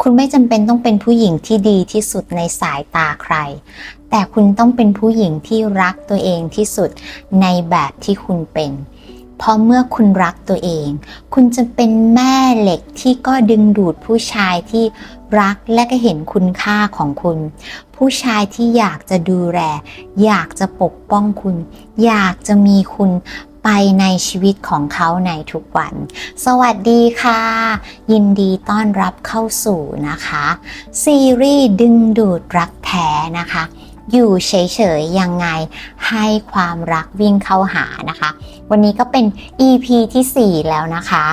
คุณไม่จำเป็นต้องเป็นผู้หญิงที่ดีที่สุดในสายตาใคร แต่คุณต้องเป็นผู้หญิงที่รักตัวเองที่สุดในแบบที่คุณเป็นเพราะเมื่อคุณรักตัวเอง คุณจะเป็นแม่เหล็กที่ก็ดึงดูดผู้ชายที่รักและก็เห็นคุณค่าของคุณ ผู้ชายที่อยากจะดูแล อยากจะปกป้องคุณ อยากจะมีคุณ ไปในชีวิตของเขาในทุกวัน สวัสดีค่ะ ยินดีต้อนรับเข้าสู่นะคะ ซีรีส์ดึงดูดรักแท้นะคะ อยู่เฉยๆยังไงให้ความรักวิ่งเข้าหานะคะ วันนี้ก็เป็น EP ที่ 4 แล้วนะคะ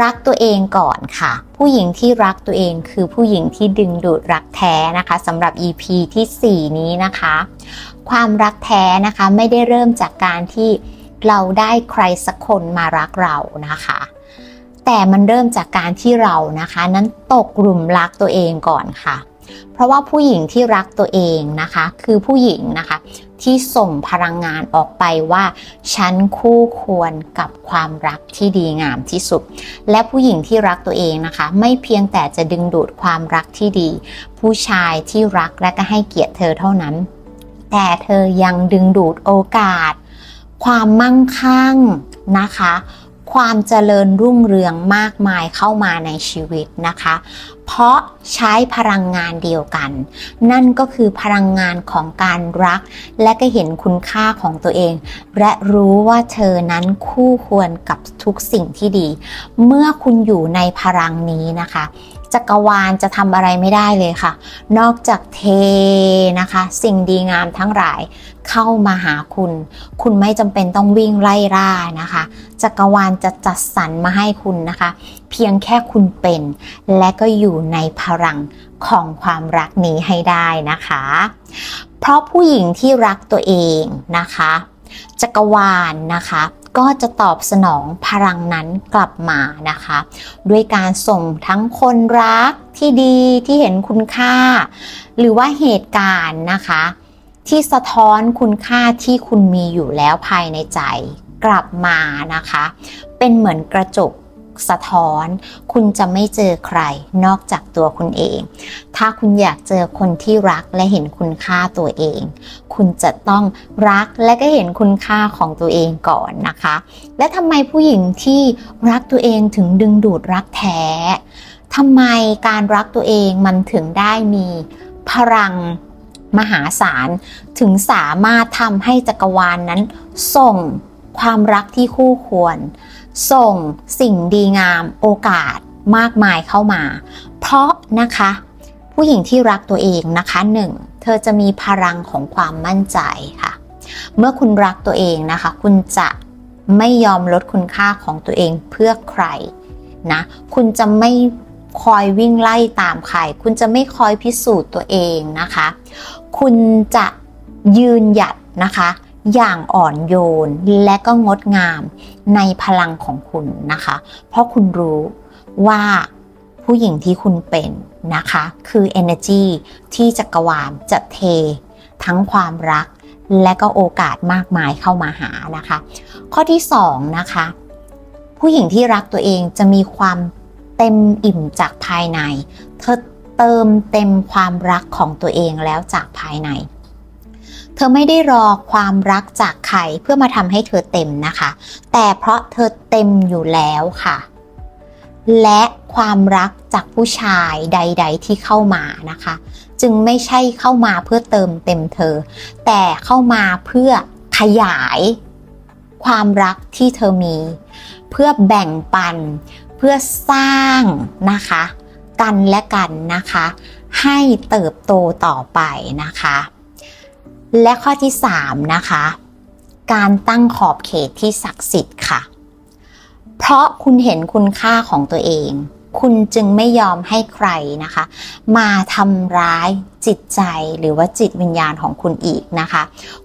รักตัวเองก่อนค่ะ ผู้หญิงที่รักตัวเองคือผู้หญิงที่ดึงดูดรักแท้นะคะสำหรับ EP ที่ 4 นี้นะคะ ความรักแท้นะคะไม่ได้เริ่มจากการที่ เราได้ใครสักคนมารักเรานะคะ แต่มันเริ่มจากการที่เรานะคะ นั้นตกหลุมรักตัวเองก่อนค่ะ เพราะว่าผู้หญิงที่รักตัวเองนะคะ คือผู้หญิงนะคะ ที่ส่งพลังงานออกไปว่า ฉันคู่ควรกับความรักที่ดีงามที่สุด และผู้หญิงที่รักตัวเองนะคะ ไม่เพียงแต่จะดึงดูดความรักที่ดี ผู้ชายที่รักและก็ให้เกียรติเธอเท่านั้น แต่เธอยังดึงดูดโอกาส ความมั่งคั่งนะคะ ความเจริญรุ่งเรืองมากมายเข้ามาในชีวิตนะคะ เพราะใช้พลังงานเดียวกัน นั่นก็คือพลังงานของการรัก และก็เห็นคุณค่าของตัวเอง และรู้ว่าเธอนั้นคู่ควรกับทุกสิ่งที่ดี เมื่อคุณอยู่ในพลังนี้นะคะ จักรวาลจะทำอะไรไม่ได้เลยค่ะ นอกจากเทนะคะ สิ่งดีงามทั้งหลายเข้ามาหาคุณ คุณไม่จำเป็นต้องวิ่งไล่ล่านะคะ จักรวาลจะจัดสรรมาให้คุณนะคะ เพียงแค่คุณเป็น และก็อยู่ในพลังของความรักนี้ให้ได้นะคะ เพราะผู้หญิงที่รักตัวเองนะคะ จักรวาลนะคะ ก็จะตอบสนองพลังนั้นกลับมานะคะ ด้วยการส่งทั้งคนรักที่ดีที่เห็นคุณค่า หรือว่าเหตุการณ์นะคะ ที่สะท้อนคุณค่าที่คุณมีอยู่แล้วภายในใจกลับมานะคะ เป็นเหมือนกระจก สะท้อน คุณจะไม่เจอใครนอกจากตัวคุณเอง ถ้าคุณอยากเจอคนที่รักและเห็นคุณค่าตัวเอง คุณจะต้องรักและก็เห็นคุณค่าของตัวเองก่อนนะคะ และทำไมผู้หญิงที่รักตัวเองถึงดึงดูดรักแท้ทำไมการรักตัวเองมันถึงได้มีพลังมหาศาลถึงสามารถทำให้จักรวาลนนั้นส่งความรักที่คู่ควร ส่งสิ่งดีงามโอกาสมากมายเข้ามา เพราะนะคะ ผู้หญิงที่รักตัวเองนะคะหนึ่งเธอจะมีพลังของความมั่นใจค่ะ เมื่อคุณรักตัวเองนะคะ คุณจะไม่ยอมลดคุณค่าของตัวเองเพื่อใครนะ คุณจะไม่คอยวิ่งไล่ตามใคร คุณจะไม่คอยพิสูจน์ตัวเองนะคะ คุณจะยืนหยัดนะคะ อย่างอ่อนโยนและก็งดงามในพลังของคุณนะคะ เพราะคุณรู้ว่าผู้หญิงที่คุณเป็นนะคะ คือ energy ที่จักรวาลจะเท ทั้งความรักและก็โอกาสมากมายเข้ามาหานะคะ ข้อที่2นะคะ ผู้หญิงที่รักตัวเองจะมีความเต็มอิ่มจากภายใน เธอเติมเต็มความรักของตัวเองแล้วจากภายใน เธอไม่ได้รอความรักจากใครเพื่อมาทำให้เธอเต็มนะคะ แต่เพราะเธอเต็มอยู่แล้วค่ะ และความรักจากผู้ชายใด ๆ ที่เข้ามานะคะ จึงไม่ใช่เข้ามาเพื่อเติมเต็มเธอ แต่เข้ามาเพื่อขยาย ความรักที่เธอมี เพื่อแบ่งปัน เพื่อสร้างนะคะ กันและกันนะคะ ให้เติบโตต่อไปนะคะ และข้อที่ 3 นะคะ การตั้งขอบเขตที่ศักดิ์สิทธิ์ค่ะ เพราะคุณเห็นคุณค่าของตัวเอง คุณจึงไม่ยอมให้ใครนะคะ มาทำร้ายจิตใจหรือว่าจิตวิญญาณของคุณอีกนะคะ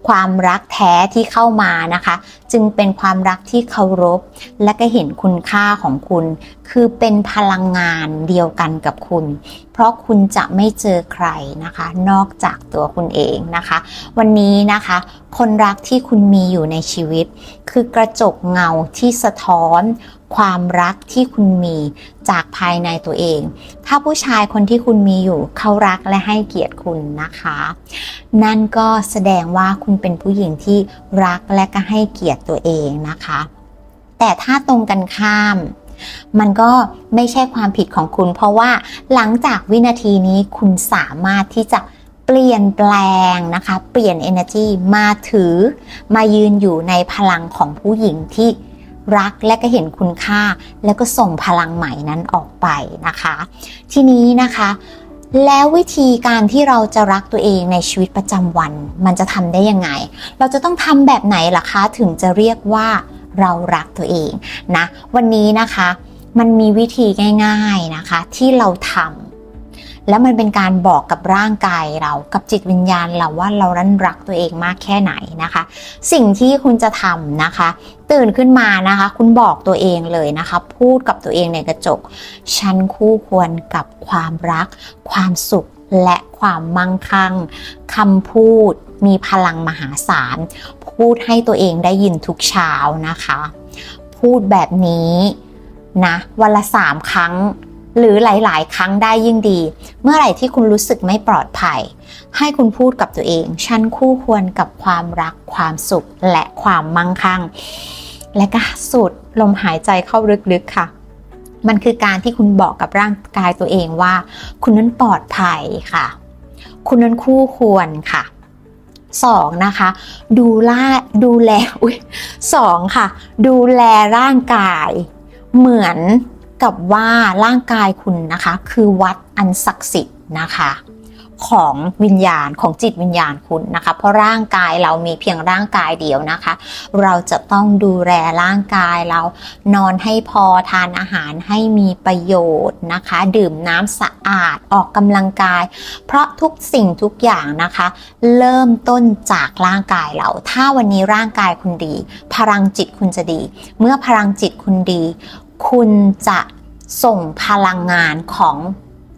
ความรักแท้ที่เข้ามานะคะ จึงเป็นความรักที่เคารพ และก็เห็นคุณค่าของคุณ คือเป็นพลังงานเดียวกันกับคุณ เพราะคุณจะไม่เจอใครนะคะ นอกจากตัวคุณเองนะคะ วันนี้นะคะ คนรักที่คุณมีอยู่ในชีวิต คือกระจกเงาที่สะท้อน ความรักที่คุณมีจากภายในตัวเอง ถ้าผู้ชายคนที่คุณมีอยู่เขารักและให้เกียรติคุณนะคะ นั่นก็แสดงว่าคุณเป็นผู้หญิงที่รักและก็ให้เกียรติตัวเองนะคะ แต่ถ้าตรงกันข้ามมันก็ไม่ใช่ความผิดของคุณ เพราะว่าหลังจากวินาทีนี้คุณสามารถที่จะ เปลี่ยนแปลงนะคะ เปลี่ยน energy มาถือ มายืนอยู่ในพลังของผู้หญิงที่รักและก็เห็นคุณค่า แล้วก็ส่งพลังใหม่นั้นออกไปนะคะ ทีนี้นะคะแล้ววิธีการที่เราจะรักตัวเองในชีวิตประจำวัน มันจะทำได้ยังไง เราจะต้องทำแบบไหนล่ะคะ ถึงจะเรียกว่าเรารักตัวเองนะ วันนี้นะคะ มันมีวิธีง่าย ๆนะคะ ที่เราทำ แล้วมันเป็นการบอกกับร่างกายเรากับจิตวิญญาณเราว่าเรานั้นรักตัวเองมากแค่ไหนนะคะ สิ่งที่คุณจะทำนะคะ ตื่นขึ้นมานะคะ คุณบอกตัวเองเลยนะคะ พูดกับตัวเองในกระจก ฉันคู่ควรกับความรัก ความสุขและความมั่งคั่งคำพูดมีพลังมหาศาล พูดให้ตัวเองได้ยินทุกเช้านะคะ พูดแบบนี้นะวันละสามครั้ง หรือหลายๆ ครั้งได้ยิ่งดี เมื่อไหร่ที่คุณรู้สึกไม่ปลอดภัย ให้คุณพูดกับตัวเอง ฉันคู่ควรกับความรักความสุขและความมั่งคั่ง และก็สูดลมหายใจเข้าลึกๆค่ะ มันคือการที่คุณบอกกับร่างกายตัวเองว่า คุณนั้นปลอดภัยค่ะ คุณนั้นคู่ควรค่ะสองนะคะ ดูแลดูแลอุ้ยสองค่ะ ดูแลร่างกาย เหมือน กับว่าร่างกายคุณนะคะ คือวัดอันศักดิ์สิทธิ์นะคะของวิญญาณของจิตวิญญาณคุณนะคะ เพราะร่างกายเรามีเพียงร่างกายเดียวนะคะ เราจะต้องดูแลร่างกายเรานอนให้พอทานอาหารให้มีประโยชน์นะคะ ดื่มน้ำสะอาดออกกำลังกาย เพราะทุกสิ่งทุกอย่างนะคะ เริ่มต้นจากร่างกายเรา ถ้าวันนี้ร่างกายคุณดี พลังจิตคุณจะดี เมื่อพลังจิตคุณดี คุณจะส่งพลังงานของ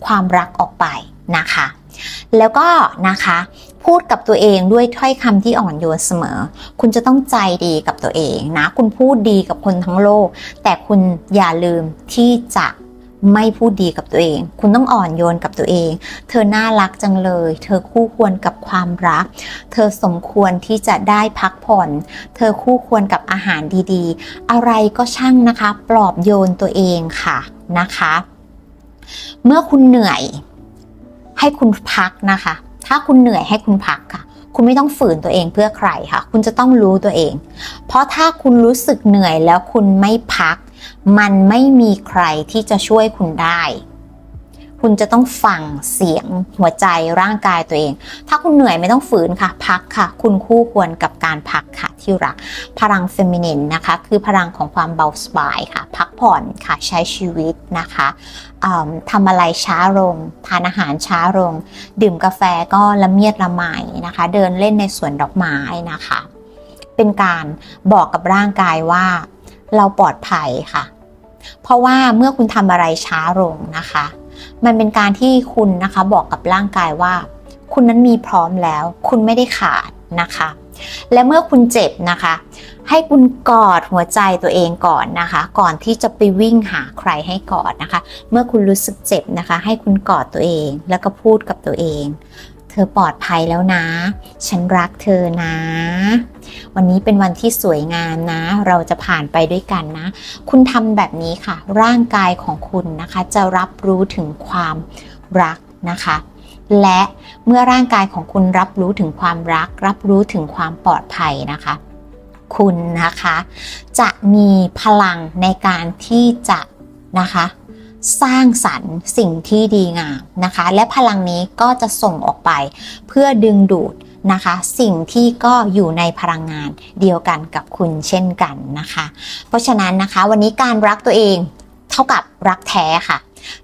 ความรักออกไปนะคะ แล้วก็นะคะพูดกับตัวเองด้วยถ้อยคำที่อ่อนโยนเสมอ คุณจะต้องใจดีกับตัวเองนะ คุณพูดดีกับคนทั้งโลก แต่คุณอย่าลืมที่จะ ไม่พูดดีกับตัวเอง คุณต้องอ่อนโยนกับตัวเอง เธอน่ารักจังเลย เธอคู่ควรกับความรัก เธอสมควรที่จะได้พักผ่อน เธอคู่ควรกับอาหารดีๆ อะไรก็ช่างนะคะ ปลอบโยนตัวเองค่ะนะคะ เมื่อคุณเหนื่อยให้คุณพักนะคะ ถ้าคุณเหนื่อยให้คุณพักค่ะคุณไม่ต้องฝืนตัวเองเพื่อใครค่ะ คุณจะต้องรู้ตัวเอง เพราะถ้าคุณรู้สึกเหนื่อยแล้วคุณไม่พัก มันไม่มีใครที่จะช่วยคุณได้ คุณจะต้องฟังเสียงหัวใจร่างกายตัวเอง ถ้าคุณเหนื่อยไม่ต้องฝืนค่ะ พักค่ะ คุณคู่ควรกับการพักค่ะที่รัก พลังเฟมินินนะคะ คือพลังของความเบาสบายค่ะ พักผ่อนค่ะ ใช้ชีวิตนะคะทำอะไรช้าลง ทานอาหารช้าลง ดื่มกาแฟก็ละเมียดละไมนะคะ เดินเล่นในสวนดอกไม้นะคะ เป็นการบอกกับร่างกายว่า เราปลอดภัยค่ะ เพราะว่าเมื่อคุณทำอะไรช้าลงนะคะ มันเป็นการที่คุณนะคะบอกกับร่างกายว่า คุณนั้นมีพร้อมแล้ว คุณไม่ได้ขาดนะคะ และเมื่อคุณเจ็บนะคะ ให้คุณกอดหัวใจตัวเองก่อนนะคะ ก่อนที่จะไปวิ่งหาใครให้กอดนะคะ เมื่อคุณรู้สึกเจ็บนะคะ ให้คุณกอดตัวเองแล้วก็พูดกับตัวเอง เธอปลอดภัยแล้วนะ ฉันรักเธอนะ วันนี้เป็นวันที่สวยงามนะ เราจะผ่านไปด้วยกันนะ คุณทำแบบนี้ค่ะ ร่างกายของคุณนะคะ จะรับรู้ถึงความรักนะคะ และเมื่อร่างกายของคุณรับรู้ถึงความรัก รับรู้ถึงความปลอดภัยนะคะคุณนะคะ จะมีพลังในการที่จะนะคะ สร้างสรรค์สิ่งที่ดีงามนะคะ และพลังนี้ก็จะส่งออกไปเพื่อดึงดูดนะคะ สิ่งที่ก็อยู่ในพลังงานเดียวกันกับคุณเช่นกันนะคะ เพราะฉะนั้นนะคะ วันนี้การรักตัวเองเท่ากับรักแท้ค่ะ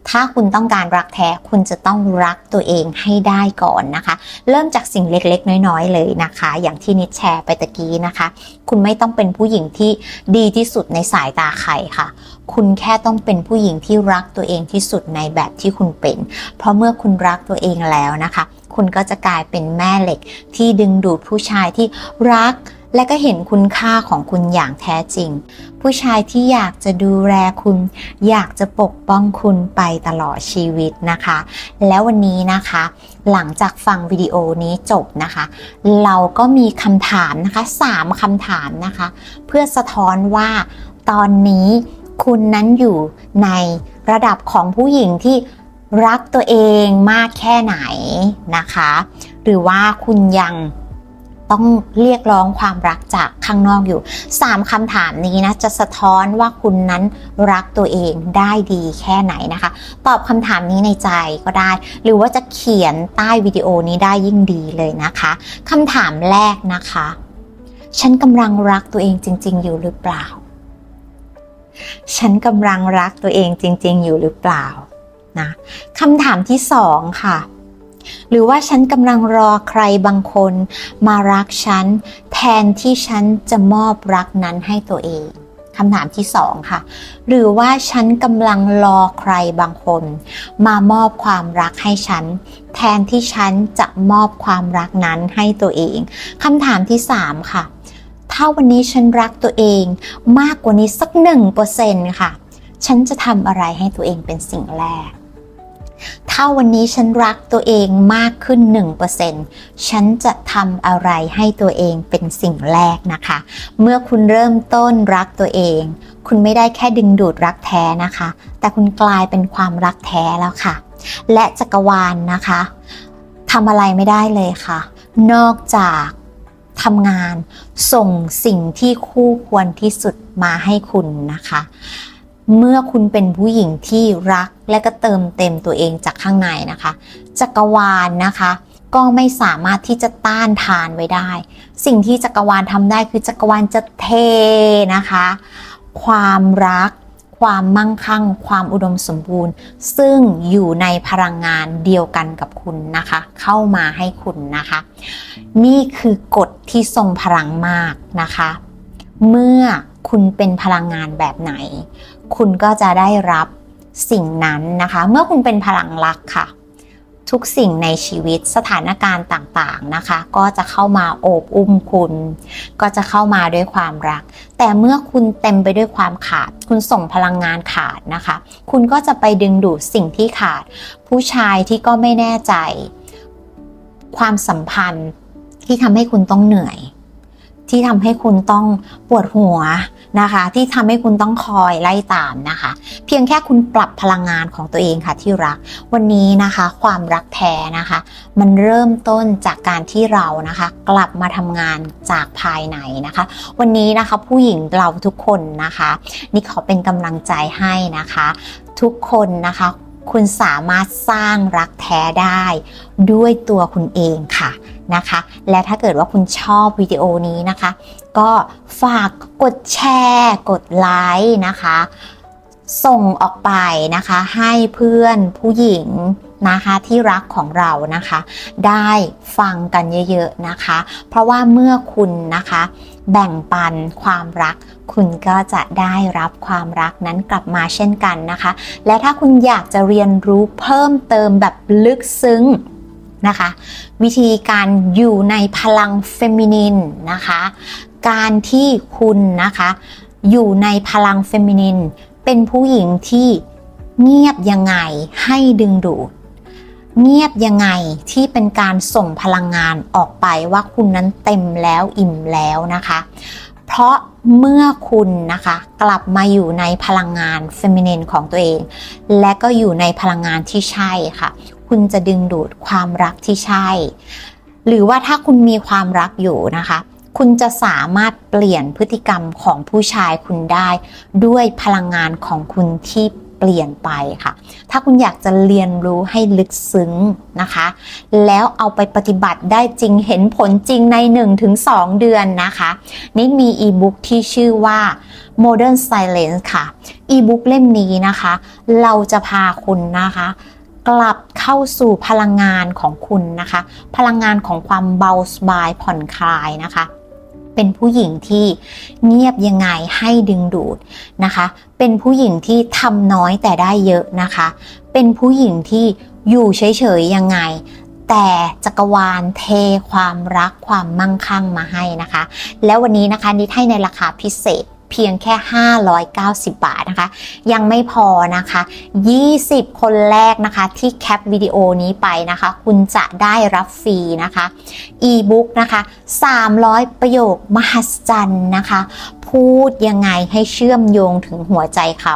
ถ้าคุณต้องการรักแท้คุณจะต้องรักตัวเองให้ได้ก่อนนะคะ เริ่มจากสิ่งเล็กๆ น้อยๆ เลยนะคะ อย่างที่นิดแชร์ไปตะกี้นะคะ คุณไม่ต้องเป็นผู้หญิงที่ดีที่สุดในสายตาใครค่ะ คุณแค่ต้องเป็นผู้หญิงที่รักตัวเองที่สุดในแบบที่คุณเป็น เพราะเมื่อคุณรักตัวเองแล้วนะคะ คุณก็จะกลายเป็นแม่เหล็กที่ดึงดูดผู้ชายที่รัก และก็เห็นคุณค่าของคุณอย่างแท้จริง ผู้ชายที่อยากจะดูแลคุณ อยากจะปกป้องคุณไปตลอดชีวิตนะคะ แล้ววันนี้นะคะ หลังจากฟังวิดีโอนี้จบนะคะ เราก็มีคำถามนะคะ 3คำถามนะคะ เพื่อสะท้อนว่าตอนนี้คุณนั้นอยู่ในระดับของผู้หญิงที่รักตัวเองมากแค่ไหนนะคะ หรือว่าคุณยัง ต้องเรียกร้องความรักจากข้างนอกอยู่ 3คำถามนี้นะจะสะท้อนว่าคุณนั้นรักตัวเองได้ดีแค่ไหนนะคะ ตอบคำถามนี้ในใจก็ได้ หรือว่าจะเขียนใต้วิดีโอนี้ได้ยิ่งดีเลยนะคะคำถามแรกนะคะ ฉันกำลังรักตัวเองจริง ๆ อยู่หรือเปล่า ฉันกำลังรักตัวเองจริง ๆ อยู่หรือเปล่านะคำถามที่สองค่ะ หรือว่าฉันกำลังรอใครบางคนมารักฉัน แทนที่ฉันจะมอบรักนั้นให้ตัวเองคำถามที่สองค่ะ หรือว่าฉันกำลังรอใครบางคน มามอบความรักให้ฉัน แทนที่ฉันจะมอบความรักนั้นให้ตัวเองคำถามที่สามค่ะ ถ้าวันนี้ฉันรักตัวเอง มากกว่านี้สักหนึ่งเปอร์เซ็นต์ค่ะ ฉันจะทำอะไรให้ตัวเองเป็นสิ่งแรก ถ้าวันนี้ฉันรักตัวเองมากขึ้น 1%ฉันจะทำอะไรให้ตัวเองเป็นสิ่งแรกนะคะ เมื่อคุณเริ่มต้นรักตัวเอง คุณไม่ได้แค่ดึงดูดรักแท้นะคะ แต่คุณกลายเป็นความรักแท้แล้วค่ะ และจักรวาลนนะคะทำอะไรไม่ได้เลยค่ะ นอกจากทำงานส่งสิ่งที่คู่ควรที่สุดมาให้คุณนะคะ เมื่อคุณเป็นผู้หญิงที่รักและก็เติมเต็มตัวเองจากข้างในนะคะ จักรวาลนะคะ ก็ไม่สามารถที่จะต้านทานไว้ได้ สิ่งที่จักรวาลทำได้คือจักรวาลจะเทนะคะ ความรัก ความมั่งคั่ง ความอุดมสมบูรณ์ ซึ่งอยู่ในพลังงานเดียวกันกับคุณนะคะ เข้ามาให้คุณนะคะ นี่คือกฎที่ทรงพลังมากนะคะ เมื่อคุณเป็นพลังงานแบบไหน คุณก็จะได้รับสิ่งนั้นนะคะ เมื่อคุณเป็นพลังรักค่ะ ทุกสิ่งในชีวิตสถานการณ์ต่างๆนะคะ ก็จะเข้ามาโอบอุ้มคุณ ก็จะเข้ามาด้วยความรัก แต่เมื่อคุณเต็มไปด้วยความขาด คุณส่งพลังงานขาดนะคะ คุณก็จะไปดึงดูดสิ่งที่ขาด ผู้ชายที่ก็ไม่แน่ใจ ความสัมพันธ์ที่ทำให้คุณต้องเหนื่อย ที่ทำให้คุณต้องปวดหัวนะคะ ที่ทำให้คุณต้องคอยไล่ตามนะคะ เพียงแค่คุณปรับพลังงานของตัวเองค่ะที่รัก วันนี้นะคะ ความรักแท้นะคะ มันเริ่มต้นจากการที่เรานะคะ กลับมาทำงานจากภายในนะคะ วันนี้นะคะผู้หญิงเราทุกคนนะคะนี่ขอเป็นกำลังใจให้นะคะ ทุกคนนะคะคุณสามารถสร้างรักแท้ได้ด้วยตัวคุณเองค่ะ นะคะ และถ้าเกิดว่าคุณชอบวิดีโอนี้นะคะ ก็ฝากกดแชร์ กดไลค์นะคะ ส่งออกไปนะคะให้เพื่อนผู้หญิงนะคะที่รักของเรานะคะ ได้ฟังกันเยอะๆนะคะ เพราะว่าเมื่อคุณนะคะ แบ่งปันความรัก คุณก็จะได้รับความรักนั้นกลับมาเช่นกันนะคะ และถ้าคุณอยากจะเรียนรู้เพิ่มเติมแบบลึกซึ้ง นะคะ วิธีการอยู่ในพลังเฟมินินนะคะ การที่คุณนะคะ อยู่ในพลังเฟมินิน เป็นผู้หญิงที่เงียบยังไงให้ดึงดูดเงียบยังไงที่เป็นการส่งพลังงานออกไปว่าคุณนั้นเต็มแล้วอิ่มแล้วนะคะ เพราะเมื่อคุณนะคะ กลับมาอยู่ในพลังงานเฟมินินของตัวเอง และก็อยู่ในพลังงานที่ใช่ค่ะ คุณจะดึงดูดความรักที่ใช่ หรือว่าถ้าคุณมีความรักอยู่นะคะ คุณจะสามารถเปลี่ยนพฤติกรรมของผู้ชายคุณได้ ด้วยพลังงานของคุณที่เปลี่ยนไปค่ะ ถ้าคุณอยากจะเรียนรู้ให้ลึกซึ้งนะคะ แล้วเอาไปปฏิบัติได้จริงเห็นผลจริงใน 1-2 เดือนนะคะ นี่มีอีบุ๊กที่ชื่อว่า Modern Silence ค่ะ อีบุ๊กเล่มนี้นะคะ เราจะพาคุณนะคะ กลับเข้าสู่พลังงานของคุณนะคะ พลังงานของความเบาสบายผ่อนคลายนะคะ เป็นผู้หญิงที่เงียบยังไงให้ดึงดูดนะคะ เป็นผู้หญิงที่ทำน้อยแต่ได้เยอะนะคะ เป็นผู้หญิงที่อยู่เฉยๆยังไงแต่จักรวาลเทความรักความมั่งคั่งมาให้นะคะ แล้ววันนี้นะคะนิดให้ในราคาพิเศษ เพียงแค่ 590 บาทนะคะ ยังไม่พอนะคะ 20 คนแรกนะคะที่แคปวิดีโอนี้ไปนะคะ คุณจะได้รับฟรีนะคะอีบุ๊กนะคะ 300 ประโยคมหัศจรรย์นะคะ พูดยังไงให้เชื่อมโยงถึงหัวใจเขา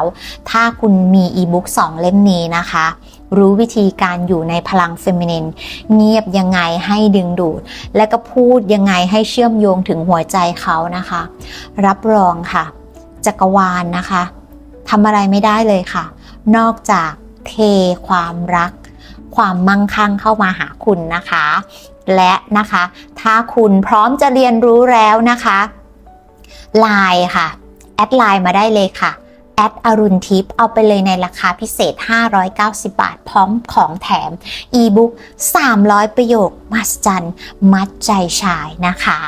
ถ้าคุณมีอีบุ๊ก2 เล่มนี้นะคะ รู้วิธีการอยู่ในพลังเฟมินินเงียบยังไงให้ดึงดูด และก็พูดยังไงให้เชื่อมโยงถึงหัวใจเขานะคะ รับรองค่ะ จักรวาลนะคะทำอะไรไม่ได้เลยค่ะ นอกจากเทความรัก ความมั่งคั่งเข้ามาหาคุณนะคะ และนะคะ ถ้าคุณพร้อมจะเรียนรู้แล้วนะคะไลน์ค่ะแอดไลน์มาได้เลยค่ะ อดอรุณทิพย์เอาไปเลยในราคาพิเศษ 590 บาท พร้อมของแถม อีบุ๊ก300 ประโยคมัสจันมัดใจชายนะคะ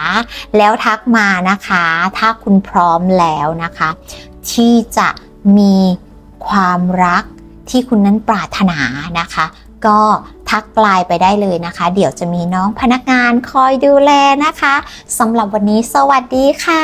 แล้วทักมานะคะ ถ้าคุณพร้อมแล้วนะคะ ที่จะมีความรักที่คุณนั้นปรารถนานะคะ ก็ทักไลน์ไปได้เลยนะคะ เดี๋ยวจะมีน้องพนักงานคอยดูแลนะคะสำหรับวันนี้สวัสดีค่ะ